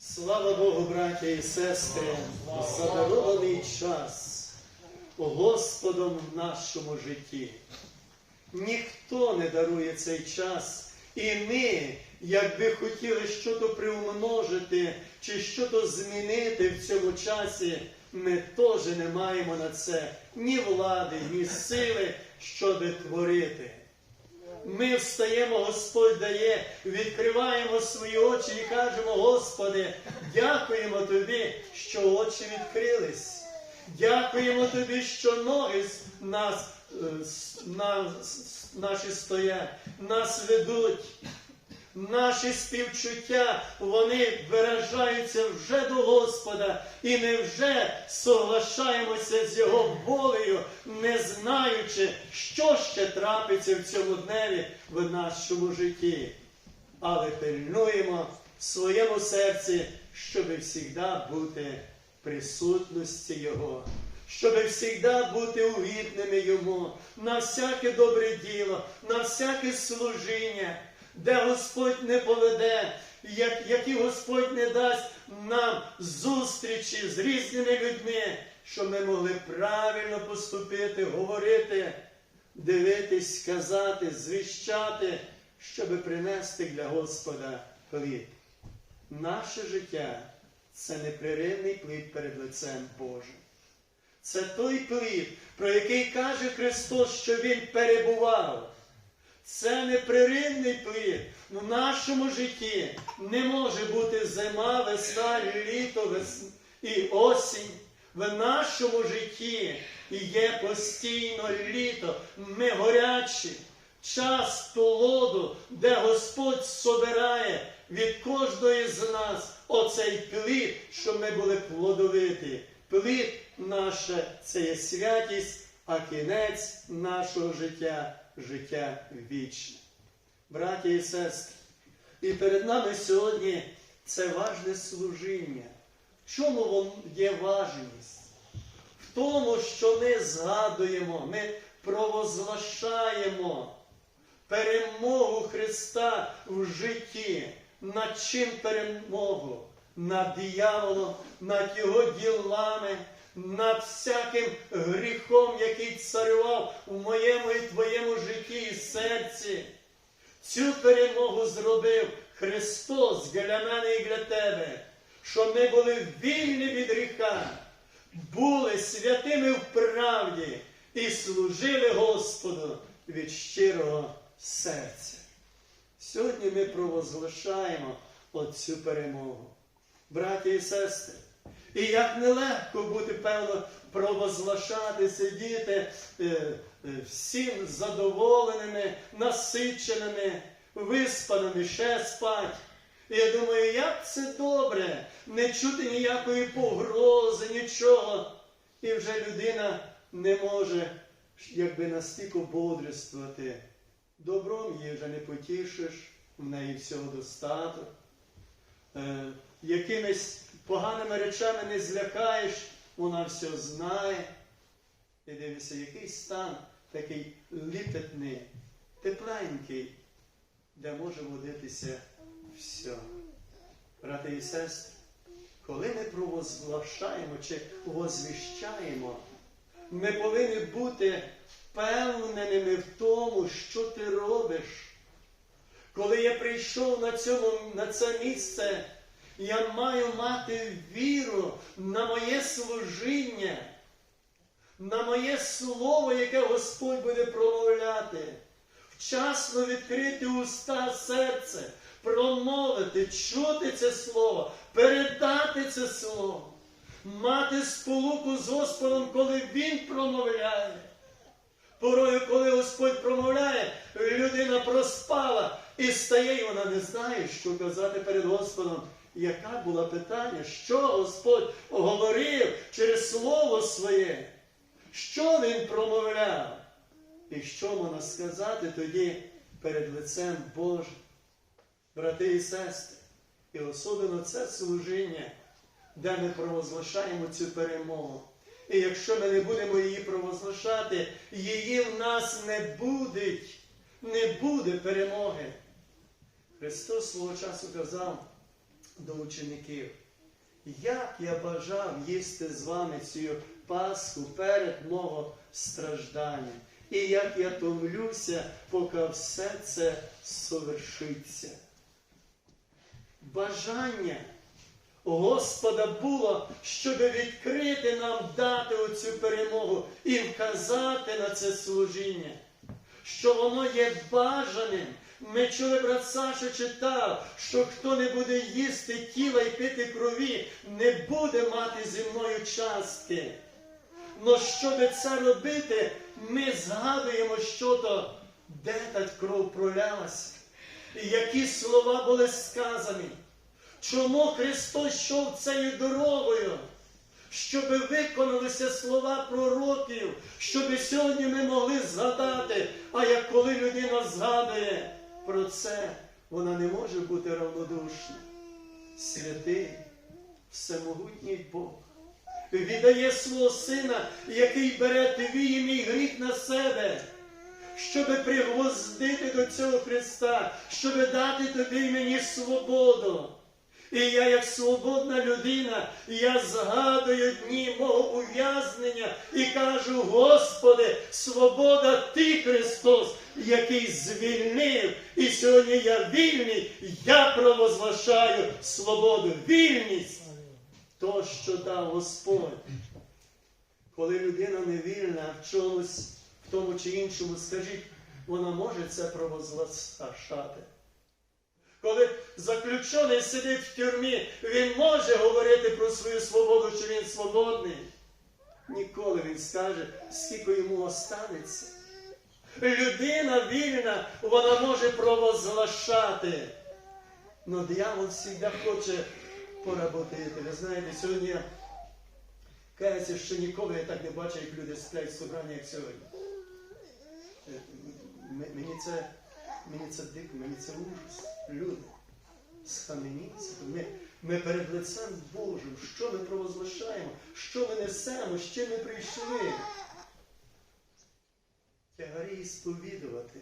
Слава Богу, браття і сестри, за дарований час Господом в нашому житті. Ніхто не дарує цей час. І ми, якби хотіли щось приумножити чи щось змінити в цьому часі, ми теж не маємо на це ні влади, ні сили, щоб творити. Ми встаємо, Господь дає, відкриваємо свої очі і кажемо, Господи, дякуємо Тобі, що очі відкрились. Дякуємо Тобі, що ноги нас, е, на, наші стоять, нас ведуть. Наші співчуття, вони виражаються вже до Господа, і ми вже соглашаємося з Його волею, не знаючи, що ще трапиться в цьому дневі в нашому житті. Але пильнуємо в своєму серці, щоб завжди бути в присутності Його, щоб завжди бути угідними Йому на всяке добре діло, на всяке служіння де Господь не поведе, як, які Господь не дасть нам зустрічі з різними людьми, щоб ми могли правильно поступити, говорити, дивитись, сказати, звіщати, щоб принести для Господа плід. Наше життя це непреривний плід перед лицем Божим. Це той плід, про який каже Христос, що Він перебував. Це непреривний плід. В нашому житті не може бути зима, весна, літо вес... і осінь. В нашому житті є постійно літо. Ми горячі. Час толоду, де Господь собирає від кожної з нас оцей плід, щоб ми були плодовиті. Плід наше це є святість, а кінець нашого життя життя вічне. Браті і сестри, і перед нами сьогодні це важне служіння. В чому воно є важність? В тому, що ми згадуємо, ми провозглашаємо перемогу Христа в житті. Над чим перемогу? Над дияволом, над його ділами, над всяким гріхом, який царював у моєму і твоєму житті і серці. Цю перемогу зробив Христос для мене і для тебе, щоб ми були вільні від гріха, були святими в правді і служили Господу від щирого серця. Сьогодні ми провозглашаємо оцю перемогу. Браті і сестри, і як нелегко бути, певно, провозглашати, сидіти е, е, всім задоволеними, насиченими, виспаними, ще спать. І я думаю, як це добре, не чути ніякої погрози, нічого. І вже людина не може якби настільки бодрствувати. Добром її вже не потішиш, в неї всього достаток. Е, якимись поганими речами не злякаєш, вона все знає. І дивишся, який стан такий ліпетний, тепленький, де може водитися все. Брати і сестри, коли ми провозглашаємо чи возвіщаємо, ми повинні бути впевненими в тому, що ти робиш. Коли я прийшов на, цьому, на це місце, я маю мати віру на моє служіння, на моє слово, яке Господь буде промовляти. Вчасно відкрити уста серце, промовити, чути це слово, передати це слово, мати сполуку з Господом, коли Він промовляє. Порою, коли Господь промовляє, людина проспала і стає, і вона не знає, що казати перед Господом. Яка була питання, що Господь говорив через Слово своє, що Він промовляв? І що можна сказати тоді перед лицем Божим? Брати і сестри, і особливо це служіння, де ми провозглашаємо цю перемогу. І якщо ми не будемо її провозглашати, її в нас не буде, не буде перемоги. Христос свого часу казав, до учеників. Як я бажав їсти з вами цю Пасху перед мого страждання, і як я томлюся, поки все це совершиться. Бажання Господа було, щоб відкрити нам, дати оцю перемогу і вказати на це служіння, що воно є бажаним. Ми чули, брат Саша читав, що хто не буде їсти тіла і пити крові, не буде мати зі мною частки. Но щоб це робити, ми згадуємо, що то, де та кров пролялася, і які слова були сказані. Чому Христос йшов цією дорогою? Щоб виконалися слова пророків, щоб сьогодні ми могли згадати. А як коли людина згадує про це, вона не може бути равнодушна. Святий, всемогутній Бог віддає свого сина, який бере твій і мій гріх на себе, щоб пригвоздити до цього Христа, щоб дати тобі і мені свободу. І я, як свободна людина, я згадую дні мого ув'язнення і кажу, Господи, свобода Ти, Христос, який звільнив. Сьогодні я вільний, я провозглашаю свободу, вільність. То, що дав Господь. Коли людина не вільна в чомусь, в тому чи іншому, скажіть, вона може це провозглашати. Коли заключений сидить в тюрмі, він може говорити про свою свободу, чи він свободний. Ніколи він скаже, скільки йому останеться. Людина вільна, вона може провозглашати. Но диявол завжди хоче поработити. Ви знаєте, сьогодні я каюся, що ніколи я так не бачив, як люди сплять в собранні, як сьогодні. Е, Мені це, мені це дико, мені це ужас. Люди, схаменіться. Ми, ми перед лицем Божим, що ми провозглашаємо, що ми несемо, з чим ми прийшли. Тягарі сповідувати.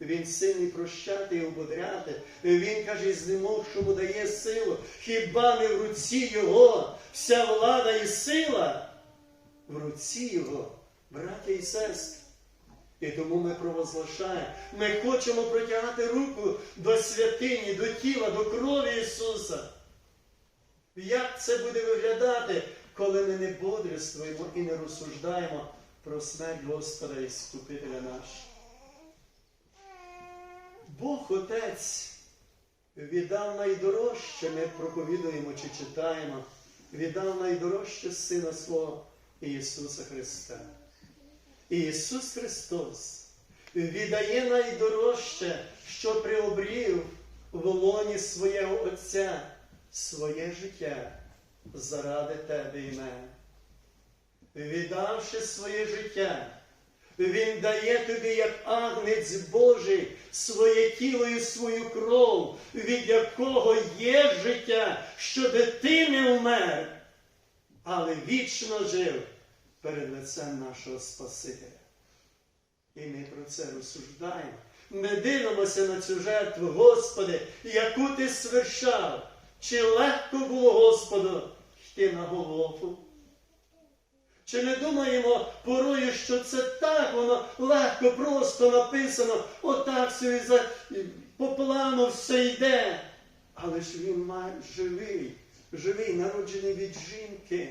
Він сильний прощати і ободряти. Він каже, з немовшому дає силу. Хіба не в руці його вся влада і сила? В руці його, браття і сестри. І тому ми провозглашаємо. Ми хочемо протягати руку до святині, до тіла, до крові Ісуса. Як це буде виглядати, коли ми не бодрствуємо і не розсуждаємо про смерть Господа і Скупителя нашого? Бог Отець віддав найдорожче, ми проповідуємо чи читаємо, віддав найдорожче Сина Свого Ісуса Христа. Ісус Христос віддає найдорожче, що приобрів в лоні свого Отця своє життя заради тебе і мене. Віддавши своє життя, він дає тобі, як агнець Божий, своє тіло і свою кров, від якого є життя, щоб ти не вмер, але вічно жив перед лицем нашого Спасителя. І ми про це розсуждаємо. Ми дивимося на цю жертву, Господи, яку ти свершав. Чи легко було Господу йти на Голгофу? Чи не думаємо порою, що це так, воно легко, просто написано, отак собі за, по плану все йде. Але ж він має живий, живий, народжений від жінки.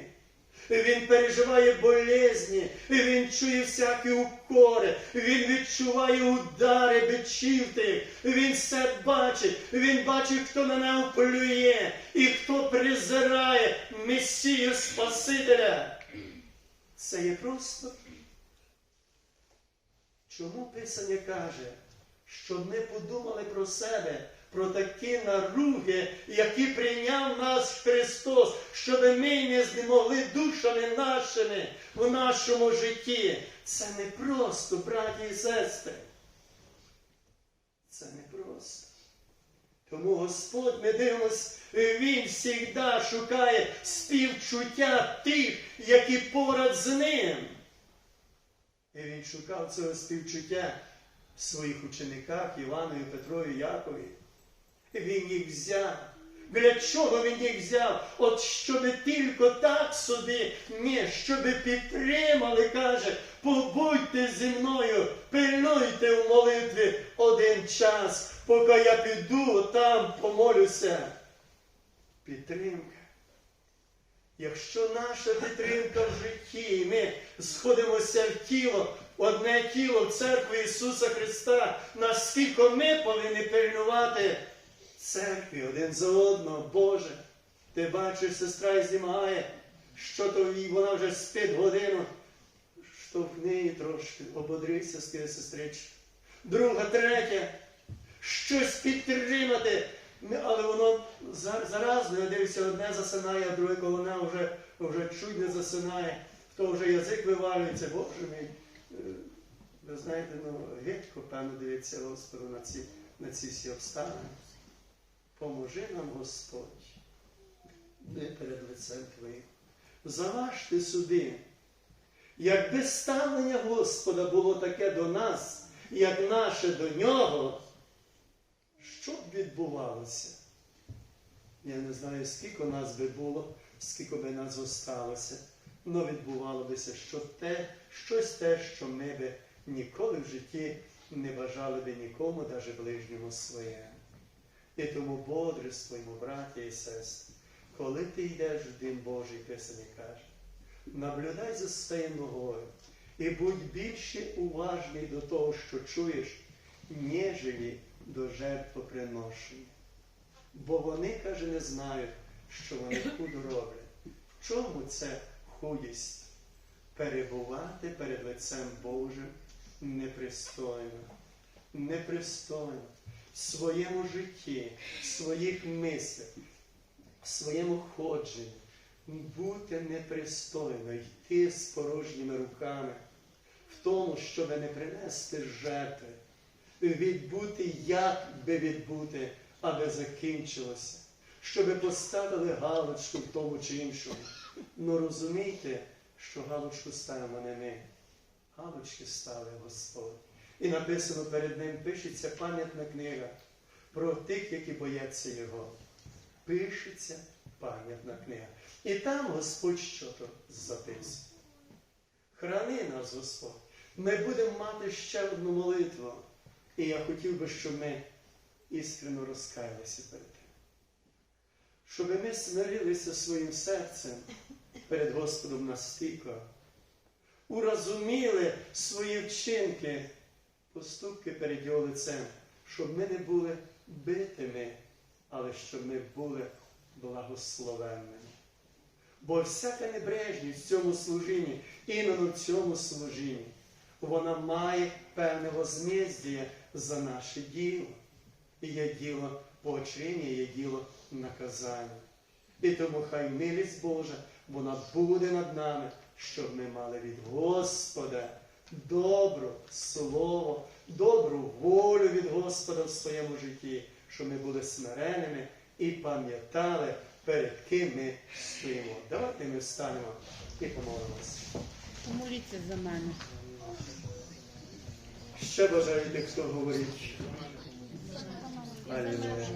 Він переживає болезні, він чує всякі укори, він відчуває удари бичів тих, він все бачить, він бачить, хто на нього плює і хто презирає Месію Спасителя. Це є просто. Чому Писання каже, щоб ми подумали про себе, про такі наруги, які прийняв нас Христос, щоб ми не змогли душами нашими в нашому житті. Це не просто, браті і сестри. Це не просто. Тому Господь, ми дивимось, Він завжди шукає співчуття тих, які поряд з ним. І він шукав цього співчуття в своїх учениках Іванові, Петрові, Якові. І Він їх взяв. Для чого він їх взяв? От щоби тільки так собі, ні, щоби підтримали, каже, побудьте зі мною, пильнуйте в молитві один час, поки я піду там помолюся. Підтримка. Якщо наша підтримка в житті, і ми сходимося в тіло, одне тіло в церкві Ісуса Христа, наскільки ми повинні пильнувати церкві один за одного, Боже, ти бачиш, сестра і знімає, що то їй, вона вже спить годину, штовхни трошки, ободрися з тією сестричкою. Друга, третя, щось підтримати. Але воно за- заразно, я дивлюся, одне засинає, а друге колона вже, вже чуть не засинає, хто вже язик вивалюється, Боже мій. Е, Ви знаєте, ну, гидко, певно, дивиться Господу на ці, на ці всі обставини. Поможи нам, Господь, ми перед лицем Твоїм. Заважте собі, якби ставлення Господа було таке до нас, як наше до нього, що б відбувалося? Я не знаю, скільки нас би було, скільки би нас зосталося, але відбувало бися що те, щось те, що ми би ніколи в житті не бажали би нікому, навіть ближньому своєму. І тому бодрствуємо, браті і сестри, коли ти йдеш в Дім Божий, Писаний каже, наблюдай за своєю ногою і будь більше уважний до того, що чуєш, нежелі до жертвоприношення. Бо вони, каже, не знають, що вони худу роблять. Чому це худість? Перебувати перед лицем Божим непристойно. Непристойно. В своєму житті, в своїх мислях, в своєму ходженні. Бути непристойно, йти з порожніми руками, в тому, щоб не принести жертви, відбути, як би відбути, аби закінчилося, щоб поставили галочку в тому чи іншому. Ну розумійте, що галочку ставимо не ми. Галочки ставить Господь. І написано перед ним пишеться пам'ятна книга про тих, які бояться Його. Пишеться пам'ятна книга. І там Господь що то записує. Храни нас, Господь. Ми будемо мати ще одну молитву. І я хотів би, щоб ми іскрено розкаялися перед тим. Щоб ми смирилися своїм серцем перед Господом настільки, урозуміли свої вчинки, поступки перед Його лицем, щоб ми не були битими, але щоб ми були благословенними. Бо всяка небрежність в цьому служінні, іменно в цьому служінні, вона має певне возмездіє за наше діло. І є діло поочрення, є діло наказання. І тому хай милість Божа, вона буде над нами, щоб ми мали від Господа добре слово, добру волю від Господа в своєму житті, щоб ми були смиреними і пам'ятали, перед ким ми стоїмо. Давайте ми встанемо і помолимося. Помоліться за мене. Ще бажаєте, хто говорить. Алілуя.